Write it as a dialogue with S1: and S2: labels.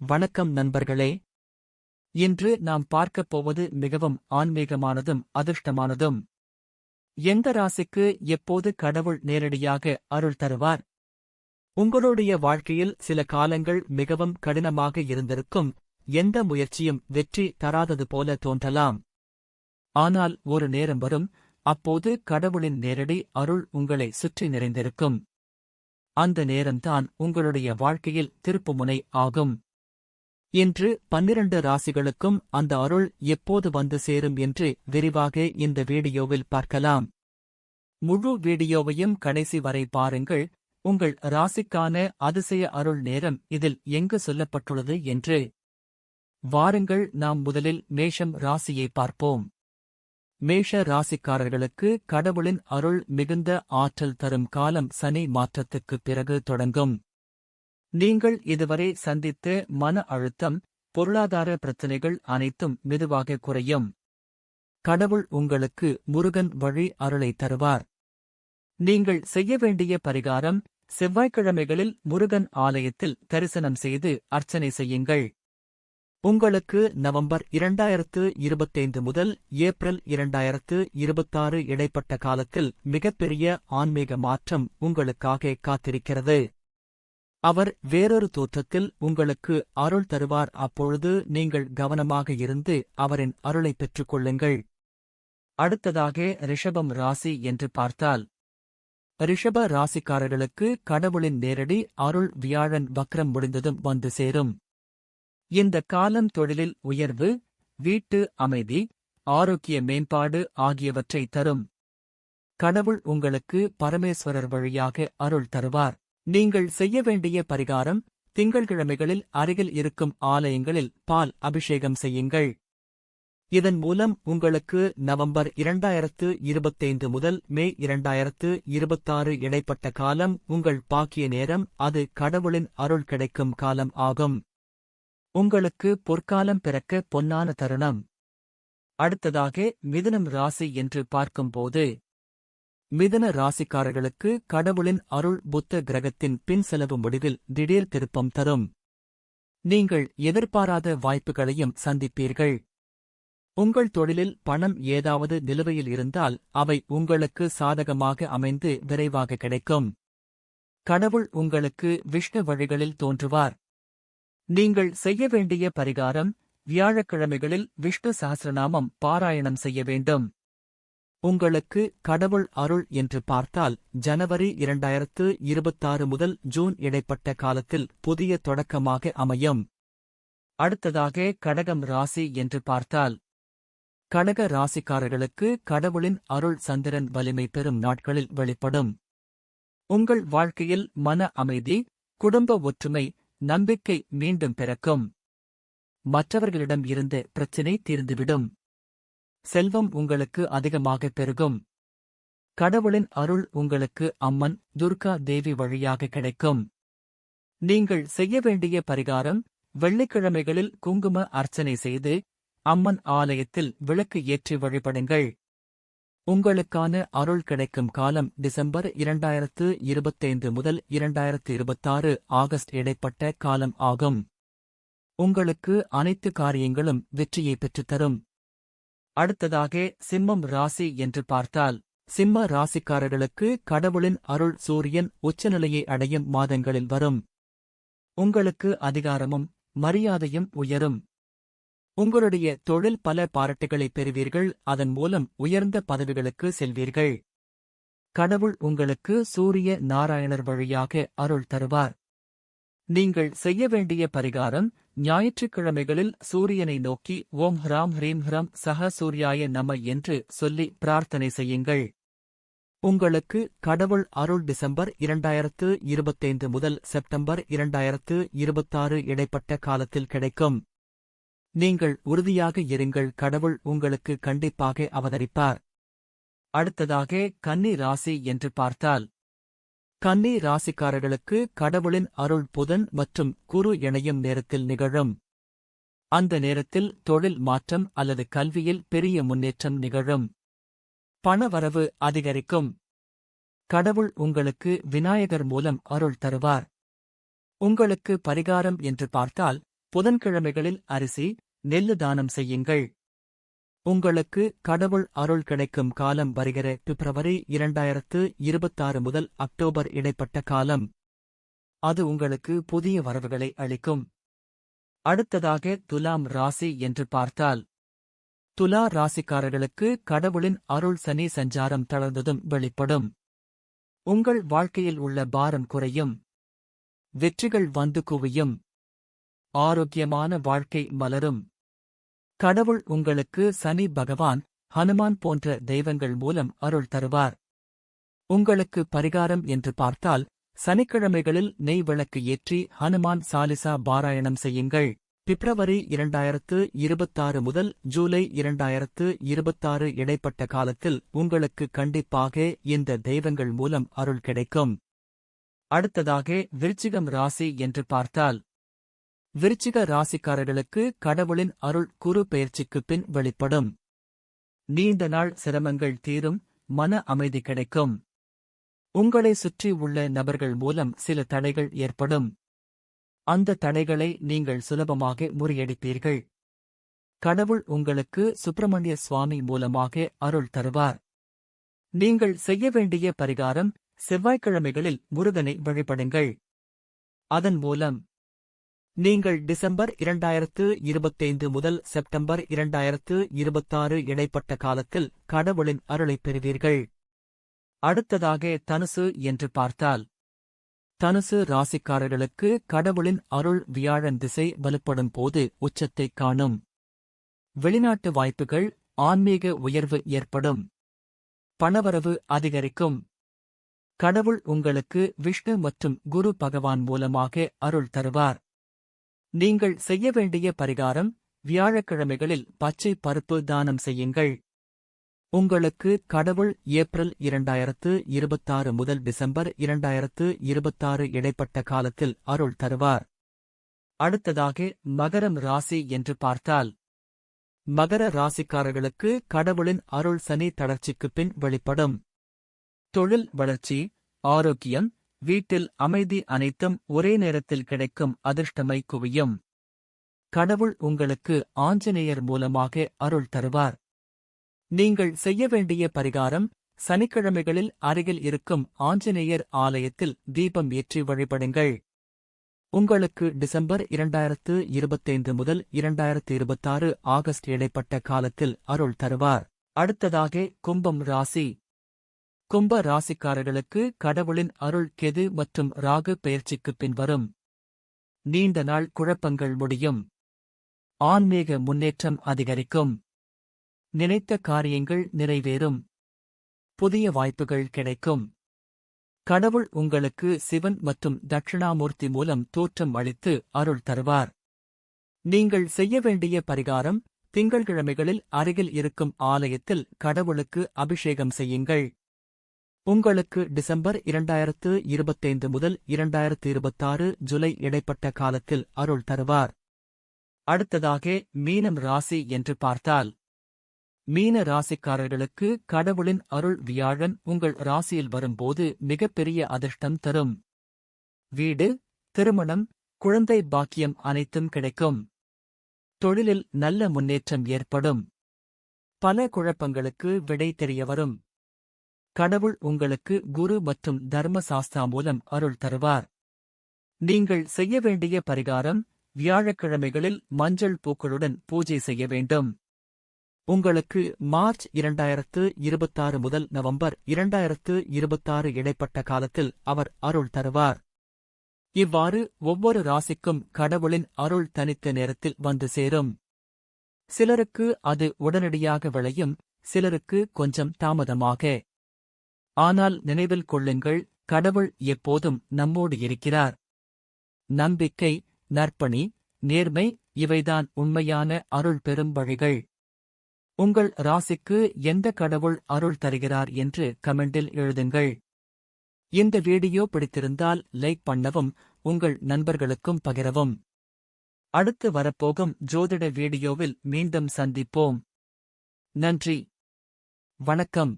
S1: வணக்கம் நண்பர்களே. இன்று நாம் பார்க்கப் போவது மிகவும் ஆன்மீகமானதும் அதிர்ஷ்டமானதும். எந்த ராசிக்கு எப்போது கடவுள் நேரடியாக அருள் தருவார்? உங்களுடைய வாழ்க்கையில் சில காலங்கள் மிகவும் கடினமாக இருந்திருக்கும். எந்த முயற்சியும் வெற்றி தராதது போல தோன்றலாம். ஆனால் ஒரு நேரம் வரும் அப்போது கடவுளின் நேரடி அருள் உங்களை சுற்றி நிறைந்திருக்கும். அந்த நேரம்தான் உங்களுடைய வாழ்க்கையில் திருப்புமுனை ஆகும். இன்று பன்னிரண்டு ராசிகளுக்கும் அந்த அருள் எப்போது வந்து சேரும் என்று விரிவாக இந்த வீடியோவில் பார்க்கலாம். முழு வீடியோவையும் கடைசி வரை பாருங்கள். உங்கள் ராசிக்கான அதிசய அருள் நேரம் இதில் எங்கு சொல்லப்பட்டுள்ளது என்று. வாருங்கள் நாம் முதலில் மேஷம் ராசியை பார்ப்போம். மேஷ ராசிக்காரர்களுக்கு கடவுளின் அருள் மிகுந்த ஆற்றல் தரும் காலம் சனி மாற்றத்துக்குப் பிறகு தொடங்கும். நீங்கள் இதுவரை சந்தித்த மன அழுத்தம் பொருளாதார பிரச்சினைகள் அனைத்தும் மெதுவாக குறையும். கடவுள் உங்களுக்கு முருகன் வழி அருளை தருவார். நீங்கள் செய்ய வேண்டிய பரிகாரம் செவ்வாய்க்கிழமைகளில் முருகன் ஆலயத்தில் தரிசனம் செய்து அர்ச்சனை செய்யுங்கள். உங்களுக்கு நவம்பர் இரண்டாயிரத்து இருபத்தைந்து முதல் ஏப்ரல் இரண்டாயிரத்து இருபத்தாறு இடைப்பட்ட காலத்தில் மிகப்பெரிய ஆன்மீக மாற்றம் உங்களுக்காக காத்திருக்கிறது. அவர் வேறொரு தோற்றத்தில் உங்களுக்கு அருள் தருவார். அப்பொழுது நீங்கள் கவனமாக இருந்து அவரின் அருளை பெற்றுக்கொள்ளுங்கள். அடுத்ததாக ரிஷபம் ராசி என்று பார்த்தால் ரிஷப ராசிக்காரர்களுக்கு கடவுளின் நேரடி அருள் வியாழன் வக்ரம் முடிந்ததும் வந்து சேரும். இந்த காலம் தொழிலில் உயர்வு வீட்டு அமைதி ஆரோக்கிய மேம்பாடு ஆகியவற்றை தரும். கடவுள் உங்களுக்கு பரமேஸ்வரர் வழியாக அருள் தருவார். நீங்கள் செய்ய வேண்டிய பரிகாரம் திங்கள்கிழமைகளில் அருகில் இருக்கும் ஆலயங்களில் பால் அபிஷேகம் செய்யுங்கள். இதன் மூலம் உங்களுக்கு நவம்பர் இரண்டாயிரத்து இருபத்தைந்து முதல் மே இரண்டாயிரத்து இருபத்தாறு இடைப்பட்ட காலம் உங்கள் பாக்கிய நேரம் அது கடவுளின் அருள் கிடைக்கும் காலம் ஆகும். உங்களுக்கு பொற்காலம் பிறக்க பொன்னான தருணம். அடுத்ததாக மிதுனம் ராசி என்று பார்க்கும்போது மிதன ராசிக்காரர்களுக்கு கடவுளின் அருள் புத்த கிரகத்தின் பின் செலவு முடிவில் திடீர் திருப்பம் தரும். நீங்கள் எதிர்பாராத வாய்ப்புகளையும் சந்திப்பீர்கள். உங்கள் தொழிலில் பணம் ஏதாவது நிலுவையில் இருந்தால் அவை உங்களுக்கு சாதகமாக அமைந்து விரைவாக கிடைக்கும். கடவுள் உங்களுக்கு விஷ்ணு வழிகளில் தோன்றுவார். நீங்கள் செய்ய வேண்டிய பரிகாரம் வியாழக்கிழமைகளில் விஷ்ணு சஹசிரநாமம் பாராயணம் செய்ய வேண்டும். உங்களுக்கு கடவுள் அருள் என்று பார்த்தால் ஜனவரி இரண்டாயிரத்து இருபத்தாறு முதல் ஜூன் இடைப்பட்ட காலத்தில் புதிய தொடக்கமாக அமையும். அடுத்ததாக கடகம் ராசி என்று பார்த்தால் கடக ராசிக்காரர்களுக்கு கடவுளின் அருள் சந்திரன் வலிமை பெறும் நாட்களில் வெளிப்படும். உங்கள் வாழ்க்கையில் மன அமைதி குடும்ப ஒற்றுமை நம்பிக்கை மீண்டும் பிறக்கும். மற்றவர்களிடம் இருந்த பிரச்சினை தீர்ந்துவிடும். செல்வம் உங்களுக்கு அதிகமாக பெருகும். கடவுளின் அருள் உங்களுக்கு அம்மன் துர்கா தேவி வழியாக கிடைக்கும். நீங்கள் செய்ய வேண்டிய பரிகாரம் வெள்ளிக்கிழமைகளில் குங்கும அர்ச்சனை செய்து அம்மன் ஆலயத்தில் விளக்கு ஏற்றி வழிபடுங்கள். உங்களுக்கான அருள் கிடைக்கும் காலம் டிசம்பர் இரண்டாயிரத்து இருபத்தைந்து முதல் இரண்டாயிரத்து இருபத்தாறு ஆகஸ்ட் இடைப்பட்ட காலம் ஆகும். உங்களுக்கு அனைத்து காரியங்களும் வெற்றியை பெற்றுத்தரும் அடுத்ததாக சிம்மம் ராசி என்று பார்த்தால் சிம்ம ராசிக்காரர்களுக்கு கடவுளின் அருள் சூரியன் உச்சநிலையை அடையும் மாதங்களில் வரும். உங்களுக்கு அதிகாரமும் மரியாதையும் உயரும். உங்களுடைய தொழில் பல பாராட்டுகளை பெறுவீர்கள் அதன் மூலம் உயர்ந்த பதவிகளுக்கு செல்வீர்கள். கடவுள் உங்களுக்கு சூரிய நாராயணர் வழியாக அருள் தருவார். நீங்கள் செய்ய வேண்டிய பரிகாரம் ஞாயிற்றுக்கிழமைகளில் சூரியனை நோக்கி ஓம் ஹ்ராம் ஹ்ரீம் ஹ்ரம் சஹ சூர்யாய நம என்று சொல்லி பிரார்த்தனை செய்யுங்கள். உங்களுக்கு கடவுள் அருள் டிசம்பர் இரண்டாயிரத்து இருபத்தைந்து முதல் செப்டம்பர் இரண்டாயிரத்து இருபத்தாறு இடைப்பட்ட காலத்தில் கிடைக்கும். நீங்கள் உறுதியாக இருங்கள் கடவுள் உங்களுக்கு கண்டிப்பாக அவதரிப்பார். அடுத்ததாக கன்னி ராசி என்று பார்த்தால் கன்னி ராசிக்காரர்களுக்கு கடவுளின் அருள் புதன் மற்றும் குரு இணையும் நேரத்தில் நிகழும். அந்த நேரத்தில் தொழில் மாற்றம் அல்லது கல்வியில் பெரிய முன்னேற்றம் நிகழும். பணவரவு அதிகரிக்கும். கடவுள் உங்களுக்கு விநாயகர் மூலம் அருள் தருவார். உங்களுக்கு பரிகாரம் என்று பார்த்தால் புதன்கிழமைகளில் அரிசி நெல்லு தானம் செய்யுங்கள். உங்களுக்கு கடவுள் அருள் கிடைக்கும் காலம் வருகிற பிப்ரவரி இரண்டாயிரத்து இருபத்தாறு முதல் அக்டோபர் இடைப்பட்ட காலம். அது உங்களுக்கு புதிய வரவுகளை அளிக்கும். அடுத்ததாக துலாம் ராசி என்று பார்த்தால் துலா ராசிக்காரர்களுக்கு கடவுளின் அருள் சனி சஞ்சாரம் தளர்ந்ததும் வெளிப்படும். உங்கள் வாழ்க்கையில் உள்ள பாரம் குறையும். வெற்றிகள் வந்து குவியும். ஆரோக்கியமான வாழ்க்கை மலரும். கடவுள் உங்களுக்கு சனி பகவான் ஹனுமான் போன்ற தெய்வங்கள் மூலம் அருள் தருவார். உங்களுக்கு பரிகாரம் என்று பார்த்தால் சனிக்கிழமைகளில் நெய் விளக்கு ஏற்றி ஹனுமான் சாலிசா பாராயணம் செய்யுங்கள். பிப்ரவரி இரண்டாயிரத்து இருபத்தாறு முதல் ஜூலை இரண்டாயிரத்து இருபத்தாறு இடைப்பட்ட காலத்தில் உங்களுக்கு கண்டிப்பாக இந்த தெய்வங்கள் மூலம் அருள் கிடைக்கும். அடுத்ததாக விருச்சிகம் ராசி என்று பார்த்தால் விருச்சிக ராசிக்காரர்களுக்கு கடவுளின் அருள் குரு பெயர்ச்சிக்குப் பின் வெளிப்படும். நீண்ட நாள் சிரமங்கள் தீரும் மன அமைதி கிடைக்கும். உங்களை சுற்றி உள்ள நபர்கள் மூலம் சில தடைகள் ஏற்படும். அந்த தடைகளை நீங்கள் சுலபமாக முறியடிப்பீர்கள். கடவுள் உங்களுக்கு சுப்பிரமணிய சுவாமி மூலமாக அருள் தருவார். நீங்கள் செய்ய வேண்டிய பரிகாரம் செவ்வாய்க்கிழமைகளில் முருகனை வழிபடுங்கள். அதன் மூலம் நீங்கள் டிசம்பர் இரண்டாயிரத்து இருபத்தைந்து முதல் செப்டம்பர் இரண்டாயிரத்து இருபத்தாறு இடைப்பட்ட காலத்தில் கடவுளின் அருளைப் பெறுவீர்கள். அடுத்ததாக தனுசு என்று பார்த்தால் தனுசு ராசிக்காரர்களுக்கு கடவுளின் அருள் வியாழன் திசை வலுப்படும் போது உச்சத்தைக் காணும். வெளிநாட்டு வாய்ப்புகள் ஆன்மீக உயர்வு ஏற்படும். பணவரவு அதிகரிக்கும். கடவுள் உங்களுக்கு விஷ்ணு மற்றும் குரு பகவான் மூலமாக அருள் தருவார். நீங்கள் செய்ய வேண்டிய பரிகாரம் வியாழக்கிழமைகளில் பச்சை பருப்பு தானம் செய்யுங்கள். உங்களுக்கு கடவுள் ஏப்ரல் இரண்டாயிரத்து இருபத்தாறு முதல் டிசம்பர் இரண்டாயிரத்து இருபத்தாறு இடைப்பட்ட காலத்தில் அருள் தருவார். அடுத்ததாக மகரம் ராசி என்று பார்த்தால் மகர ராசிக்காரர்களுக்கு கடவுளின் அருள் சனி தளர்ச்சிக்குப் பின் வெளிப்படும். தொழில் வளர்ச்சி ஆரோக்கியம் வீட்டில் அமைதி அனைத்தும் ஒரே நேரத்தில் கிடைக்கும் அதிர்ஷ்டமை குவியும். கடவுள் உங்களுக்கு ஆஞ்சநேயர் மூலமாக அருள் தருவார். நீங்கள் செய்ய வேண்டிய பரிகாரம் சனிக்கிழமைகளில் அருகில் இருக்கும் ஆஞ்சநேயர் ஆலயத்தில் தீபம் ஏற்றி வழிபடுங்கள். உங்களுக்கு டிசம்பர் இரண்டாயிரத்து இருபத்தைந்து முதல் இரண்டாயிரத்து இருபத்தாறு ஆகஸ்ட் இடைப்பட்ட காலத்தில் அருள் தருவார். அடுத்ததாக கும்பம் ராசி. கும்ப ராசிக்காரர்களுக்கு கடவுளின் அருள் கெது மற்றும் ராகு பெயர்ச்சிக்குப் பின்வரும் நீண்ட நாள் குழப்பங்கள் முடியும். ஆன்மீக முன்னேற்றம் அதிகரிக்கும். நினைத்த காரியங்கள் நிறைவேறும். புதிய வாய்ப்புகள் கிடைக்கும். கடவுள் உங்களுக்கு சிவன் மற்றும் தட்சிணாமூர்த்தி மூலம் தோற்றம் அளித்து அருள் தருவார். நீங்கள் செய்ய வேண்டிய பரிகாரம் திங்கள்கிழமைகளில் அருகில் இருக்கும் ஆலயத்தில் கடவுளுக்கு அபிஷேகம் செய்யுங்கள். உங்களுக்கு டிசம்பர் இரண்டாயிரத்து இருபத்தைந்து முதல் இரண்டாயிரத்து இருபத்தாறு ஜூலை இடைப்பட்ட காலத்தில் அருள் தருவார். அடுத்ததாக மீனம் ராசி என்று பார்த்தால் மீன ராசிக்காரர்களுக்கு கடவுளின் அருள் வியாழன் உங்கள் ராசியில் வரும்போது மிகப்பெரிய அதிர்ஷ்டம் தரும். வீடு திருமணம் குழந்தை பாக்கியம் அனைத்தும் கிடைக்கும். தொழிலில் நல்ல முன்னேற்றம் ஏற்படும். பல குழப்பங்களுக்கு விடை தெரிய வரும். கடவுள் உங்களுக்கு குரு மற்றும் தர்ம சாஸ்தா மூலம் அருள் தருவார். நீங்கள் செய்ய வேண்டிய பரிகாரம் வியாழக்கிழமைகளில் மஞ்சள் பூக்களுடன் பூஜை செய்ய வேண்டும். உங்களுக்கு மார்ச் இரண்டாயிரத்து இருபத்தாறு முதல் நவம்பர் இரண்டாயிரத்து இருபத்தாறு இடைப்பட்ட காலத்தில் அவர் அருள் தருவார். இவ்வாறு ஒவ்வொரு ராசிக்கும் கடவுளின் அருள் தனித்த நேரத்தில் வந்து சேரும். சிலருக்கு அது உடனடியாக விளையும் சிலருக்கு கொஞ்சம் தாமதமாக. ஆனால் நினைவில் கொள்ளுங்கள் கடவுள் எப்போதும் நம்மோடு இருக்கிறார். நம்பிக்கை நற்பணி நேர்மை இவைதான் உண்மையான அருள் பெறும் வழிகள். உங்கள் ராசிக்கு எந்த கடவுள் அருள் தருகிறார் என்று கமெண்டில் எழுதுங்கள். இந்த வீடியோ பிடித்திருந்தால் லைக் பண்ணவும் உங்கள் நண்பர்களுக்கும் பகிரவும். அடுத்து வரப்போகும் ஜோதிட வீடியோவில் மீண்டும் சந்திப்போம். நன்றி. வணக்கம்.